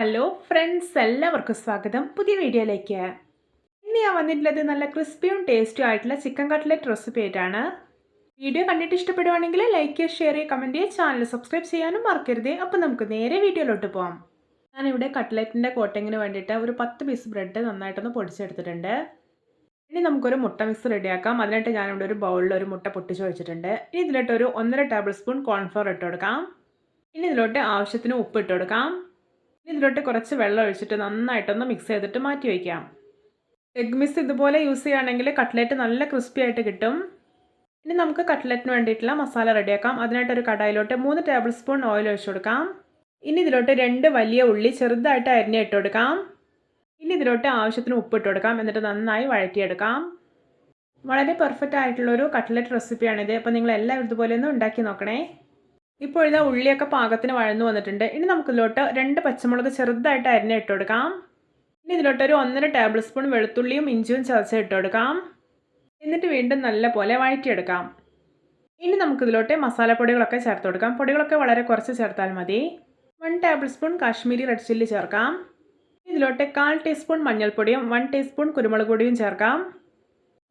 Hello friends എല്ലാവർക്കും സ്വാഗതം. പുതിയ വീഡിയോയിലേക്ക്. ഇന്ന് ഞാൻ വന്നിട്ടുള്ളത് നല്ല ക്രിസ്പിയും ടേസ്റ്റും ആയിട്ടുള്ള ചിക്കൻ കട്ട്ലറ്റ് റെസിപ്പി ആയിട്ടാണ്. വീഡിയോ കണ്ടിട്ട് ഇഷ്ടപ്പെടുവാണെങ്കിൽ ലൈക്ക് ചെയ്യുക ഷെയർ ചെയ്യുക. കമന്റ് ചെയ്യുക ചാനൽ സബ്സ്ക്രൈബ് ചെയ്യാനും മറക്കരുത്. അപ്പോൾ നമുക്ക് നേരെ വീഡിയോയിലോട്ട് പോകാം ഞാനിവിടെ കട്ട്ലറ്റിന്റെ കോട്ടിങ്ങിന് വേണ്ടിയിട്ട് ഒരു പത്ത് പീസ് ബ്രെഡ് നന്നായിട്ടൊന്ന് പൊടിച്ചെടുത്തിട്ടുണ്ട്. ഇനി നമുക്കൊരു മുട്ട മിക്സ് റെഡിയാക്കാം അതിനായിട്ട് ഞാനിവിടെ ഒരു ബൗളിൽ ഒരു മുട്ട പൊട്ടിച്ച് വെച്ചിട്ടുണ്ട്. ഇനി ഇതിലോട്ട് ഒരു ഒന്നര ടേബിൾ സ്പൂൺ കോൺഫ്ലോർ ഇട്ട് കൊടുക്കാം. ഇനി ഇതിലോട്ട് ആവശ്യത്തിന് ഉപ്പ് ഇട്ട് കൊടുക്കാം. ഇതിലോട്ട് കുറച്ച് വെള്ളം ഒഴിച്ചിട്ട് നന്നായിട്ടൊന്ന് മിക്സ് ചെയ്തിട്ട് മാറ്റി വയ്ക്കാം. എഗ് മിസ് ഇതുപോലെ യൂസ് ചെയ്യുകയാണെങ്കിൽ കട്ട്ലറ്റ് നല്ല ക്രിസ്പി ആയിട്ട് കിട്ടും. ഇനി നമുക്ക് കട്ട്ലറ്റിന് വേണ്ടിയിട്ടുള്ള മസാല റെഡിയാക്കാം അതിനായിട്ട് ഒരു കടായിലോട്ട് മൂന്ന് ടേബിൾ സ്പൂൺ ഓയിൽ ഒഴിച്ചു കൊടുക്കാം. ഇനി ഇതിലോട്ട് രണ്ട് വലിയ ഉള്ളി ചെറുതായിട്ട് അരിഞ്ഞ് ഇട്ട് കൊടുക്കാം. ഇനി ഇതിലോട്ട് ആവശ്യത്തിന് ഉപ്പ് ഇട്ട് കൊടുക്കാം. എന്നിട്ട് നന്നായി വഴറ്റിയെടുക്കാം. വളരെ പെർഫെക്റ്റ് ആയിട്ടുള്ളൊരു കട്ട്ലറ്റ് റെസിപ്പിയാണിത് അപ്പോൾ നിങ്ങൾ എല്ലാവരും ഇതുപോലെ ഒന്ന് ഉണ്ടാക്കി നോക്കണേ. ഇപ്പോൾ ഇതാ ഉള്ളിയൊക്കെ പാകത്തിന് വഴന്നു വന്നിട്ടുണ്ട്. ഇനി നമുക്കിതിലോട്ട് രണ്ട് പച്ചമുളക് ചെറുതായിട്ട് അരിഞ്ഞ് ഇട്ട് കൊടുക്കാം. ഇനി ഇതിലോട്ട് ഒരു ഒന്നര ടേബിൾ സ്പൂൺ വെളുത്തുള്ളിയും ഇഞ്ചിയും ചതച്ച് ഇട്ട് കൊടുക്കാം. എന്നിട്ട് വീണ്ടും നല്ല പോലെ വഴറ്റിയെടുക്കാം. ഇനി നമുക്കിതിലോട്ട് മസാലപ്പൊടികളൊക്കെ ചേർത്ത് കൊടുക്കാം. പൊടികളൊക്കെ വളരെ കുറച്ച് ചേർത്താൽ മതി. One tablespoon Kashmiri red chilli ചേർക്കാം. ഇതിലോട്ട് കാൽ ടീസ്പൂൺ മഞ്ഞൾപ്പൊടിയും വൺ ടീസ്പൂൺ കുരുമുളക് പൊടിയും ചേർക്കാം.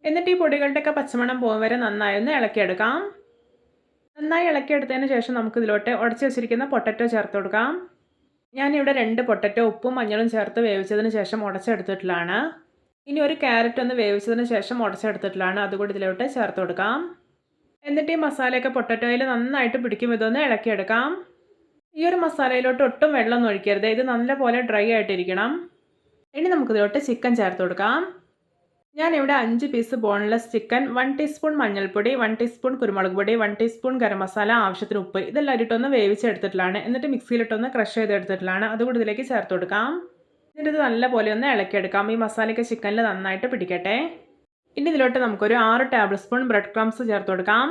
എന്നിട്ട് ഈ പൊടികളുടെയൊക്കെ പച്ചമണം പോകും വരെ നന്നായി ഒന്ന് ഇളക്കിയെടുക്കാം. നന്നായി ഇളക്കിയെടുത്തതിന് ശേഷം നമുക്ക് ഇതിലോട്ട് ഉടച്ച് വെച്ചിരിക്കുന്ന പൊട്ടറ്റോ ചേർത്ത് കൊടുക്കാം. ഞാനിവിടെ രണ്ട് പൊട്ടറ്റോ ഉപ്പും മഞ്ഞളും ചേർത്ത് വേവിച്ചതിന് ശേഷം ഉടച്ചെടുത്തിട്ടുള്ളതാണ്. ഇനി ഒരു ക്യാരറ്റ് ഒന്ന് വേവിച്ചതിന് ശേഷം ഉടച്ചെടുത്തിട്ടുള്ളതാണ്. അതുകൂടി ഇതിലോട്ട് ചേർത്ത് കൊടുക്കാം. എന്നിട്ട് ഈ മസാലയൊക്കെ പൊട്ടറ്റോയിൽ നന്നായിട്ട് പിടിക്കും. ഇതൊന്ന് ഇളക്കിയെടുക്കാം. ഈ ഒരു മസാലയിലോട്ട് ഒട്ടും വെള്ളമൊന്നും ഒഴിക്കരുത്. ഇത് നല്ലപോലെ ഡ്രൈ ആയിട്ടിരിക്കണം. ഇനി നമുക്കിതിലോട്ട് ചിക്കൻ ചേർത്ത് കൊടുക്കാം. ഞാനിവിടെ അഞ്ച് piece boneless chicken one teaspoon മഞ്ഞൾപ്പൊടി വൺ ടീസ്പൂൺ കുരുമുളക് പൊടി വൺ ടീസ്പൂൺ ഗരം മസാല ആവശ്യത്തിന് ഉപ്പ് ഇതെല്ലാം ഇട്ടൊന്ന് വേവിച്ചെടുത്തിട്ടുള്ളതാണ് എന്നിട്ട് മിക്സിയിലിട്ടൊന്ന് ക്രഷ് ചെയ്തെടുത്തിട്ടുള്ളതാണ് അതുകൂടി ഇതിലേക്ക് ചേർത്ത് കൊടുക്കാം. എന്നിട്ട് ഇത് നല്ലപോലെ ഒന്ന് ഇളക്കിയെടുക്കാം. ഈ മസാലയൊക്കെ ചിക്കനിൽ നന്നായിട്ട് പിടിക്കട്ടെ. ഇനി ഇതിലോട്ട് നമുക്കൊരു ആറ് ടേബിൾ സ്പൂൺ ബ്രെഡ് ക്രംസ് ചേർത്ത് കൊടുക്കാം.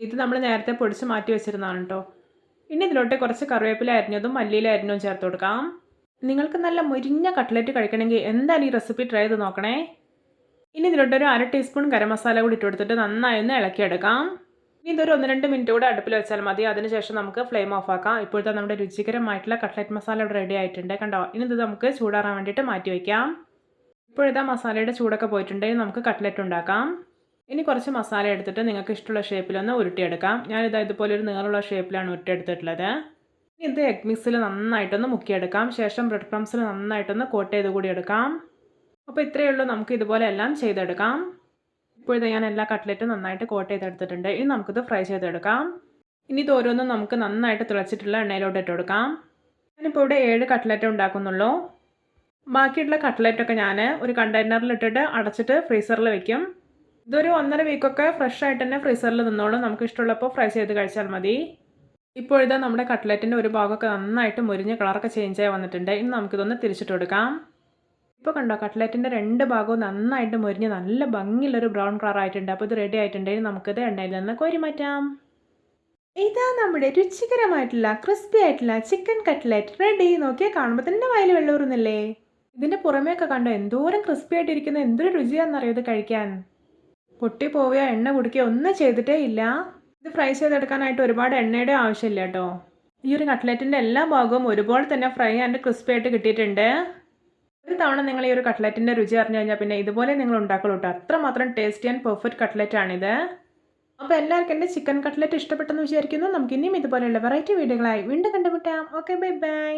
ഇത് നമ്മൾ നേരത്തെ പൊടിച്ച് മാറ്റി വെച്ചിരുന്നതാണ് കേട്ടോ ഇനി ഇതിലോട്ട് കുറച്ച് കറിവേപ്പില അരിഞ്ഞതും മല്ലിയില അരിഞ്ഞതും ചേർത്ത് കൊടുക്കാം. നിങ്ങൾക്ക് നല്ല മുരിഞ്ഞ കട്ട്ലറ്റ് കഴിക്കണമെങ്കിൽ എന്തായാലും ഈ റെസിപ്പി ട്രൈ ചെയ്ത് നോക്കണേ. ഇനി ഇതിലോട്ട് ഒരു അര ടീസ്പൂൺ ഗരം മസാല കൂടി ഇട്ട് കൊടുത്തിട്ട് നന്നായി ഒന്ന് ഇളക്കിയെടുക്കാം. ഇനി ഇതൊരു ഒന്ന് രണ്ട് മിനിറ്റ് കൂടെ അടുപ്പിൽ വെച്ചാൽ മതി. അതിനുശേഷം നമുക്ക് ഫ്ലെയിം ഓഫ് ആക്കാം. ഇപ്പോഴത്തെ നമ്മുടെ രുചികരമായിട്ടുള്ള കട്ട്ലറ്റ് മസാല ഇവിടെ റെഡി ആയിട്ടുണ്ട്. കണ്ടോ? ഇനി ഇത് നമുക്ക് ചൂടാറാൻ വേണ്ടിയിട്ട് മാറ്റി വയ്ക്കാം ഇപ്പോഴത്തെ മസാലയുടെ ചൂടൊക്കെ പോയിട്ടുണ്ടെങ്കിൽ നമുക്ക് കട്ട്ലറ്റ് ഉണ്ടാക്കാം. ഇനി കുറച്ച് മസാല എടുത്തിട്ട് നിങ്ങൾക്ക് ഇഷ്ടമുള്ള ഷേപ്പിലൊന്ന് ഉരുട്ടിയെടുക്കാം. ഞാനിതാ ഇതുപോലെ ഒരു നീളമുള്ള ഷേപ്പിലാണ് ഉരുട്ടിയെടുത്തിട്ടുള്ളത്. ഇത് എഗ് മിക്സിൽ നന്നായിട്ടൊന്ന് മുക്കിയെടുക്കാം. ശേഷം ബ്രെഡ് ക്രംസിൽ നന്നായിട്ടൊന്ന് കോട്ട് ചെയ്ത് കൂടി എടുക്കാം. അപ്പോൾ ഇത്രയേ ഉള്ളൂ. നമുക്ക് ഇതുപോലെ എല്ലാം ചെയ്തെടുക്കാം. ഇപ്പോഴത്തെ ഞാൻ എല്ലാ കട്ട്ലറ്റും നന്നായിട്ട് കോട്ട് ചെയ്തെടുത്തിട്ടുണ്ട്. ഇനി നമുക്കിത് ഫ്രൈ ചെയ്തെടുക്കാം. ഇനി ഇത് ഓരോന്നും നമുക്ക് നന്നായിട്ട് തിളച്ചിട്ടുള്ള എണ്ണയിലോട്ട് ഇട്ടുകൊടുക്കാം ഞാനിപ്പോൾ ഇവിടെ ഏഴ് കട്ട്ലറ്റ് ഉണ്ടാക്കുന്നുള്ളൂ. ബാക്കിയുള്ള കട്ട്ലറ്റൊക്കെ ഞാൻ ഒരു കണ്ടെയ്നറിൽ ഇട്ടിട്ട് അടച്ചിട്ട് ഫ്രീസറിൽ വെക്കും. ഇതൊരു ഒന്നര വീക്കൊക്കെ ഫ്രഷ് ആയിട്ട് തന്നെ ഫ്രീസറിൽ നിന്നോളും. നമുക്ക് ഇഷ്ടമുള്ളപ്പോൾ ഫ്രൈ ചെയ്ത് കഴിച്ചാൽ മതി. ഇപ്പോഴത്തെ നമ്മുടെ കട്ട്ലറ്റിന്റെ ഒരു ഭാഗമൊക്കെ നന്നായിട്ട് മുരിഞ്ഞ് കളറൊക്കെ ചേഞ്ച് ആയി വന്നിട്ടുണ്ട്. ഇനി നമുക്കിതൊന്ന് തിരിച്ചിട്ട് കൊടുക്കാം. ഇപ്പോൾ കണ്ടോ കട്ട്ലറ്റിന്റെ രണ്ട് ഭാഗവും നന്നായിട്ട് മുരിഞ്ഞ് നല്ല ഭംഗിയുള്ളൊരു ബ്രൗൺ കളർ ആയിട്ടുണ്ട്. അപ്പോൾ ഇത് റെഡി ആയിട്ടുണ്ടെങ്കിൽ നമുക്കിത് എണ്ണയിൽ നിന്ന് കോരി മാറ്റാം. ഇതാ നമ്മുടെ രുചികരമായിട്ടുള്ള ക്രിസ്പി ആയിട്ടുള്ള ചിക്കൻ കട്ട്ലറ്റ് റെഡി നോക്കിയാൽ കാണുമ്പോൾ തന്നെ വയൽ വെള്ളൂറുന്നില്ലേ ഇതിന്റെ പുറമേയൊക്കെ കണ്ടോ എന്തോരം ക്രിസ്പി ആയിട്ടിരിക്കുന്ന എന്തൊരു രുചിയാണെന്നറിയോ ഇത് കഴിക്കാൻ? പൊട്ടി പോവുകയോ എണ്ണ കുടിക്കുകയോ ഒന്നും ചെയ്തിട്ടേ ഇല്ല. ഇത് ഫ്രൈ ചെയ്തെടുക്കാനായിട്ട് ഒരുപാട് എണ്ണയുടെ ആവശ്യമില്ല കേട്ടോ. ഈ ഒരു കട്ട്ലറ്റിന്റെ എല്ലാ ഭാഗവും ഒരുപോലെ തന്നെ ഫ്രൈ ആൻഡ് ക്രിസ്പി ആയിട്ട് കിട്ടിയിട്ടുണ്ട്. തവണ നിങ്ങൾ ഈ ഒരു കട്ട്ലറ്റിന്റെ രുചി അറിഞ്ഞു കഴിഞ്ഞാൽ പിന്നെ ഇതുപോലെ നിങ്ങൾ ഉണ്ടാക്കുള്ളൂ കേട്ടോ. അത്രമാത്രം ടേസ്റ്റി ആൻഡ് പെർഫെക്റ്റ് കട്ട്ലറ്റ് ആണിത്. അപ്പോൾ എല്ലാവർക്കും എന്റെ ചിക്കൻ കട്ട്ലറ്റ് ഇഷ്ടപ്പെട്ടെന്ന് വിചാരിക്കുന്നു. നമുക്ക് ഇനിയും ഇതുപോലെയുള്ള വെറൈറ്റി വീഡിയോകളായി വീണ്ടും കണ്ടുമുട്ടാം. Okay bye bye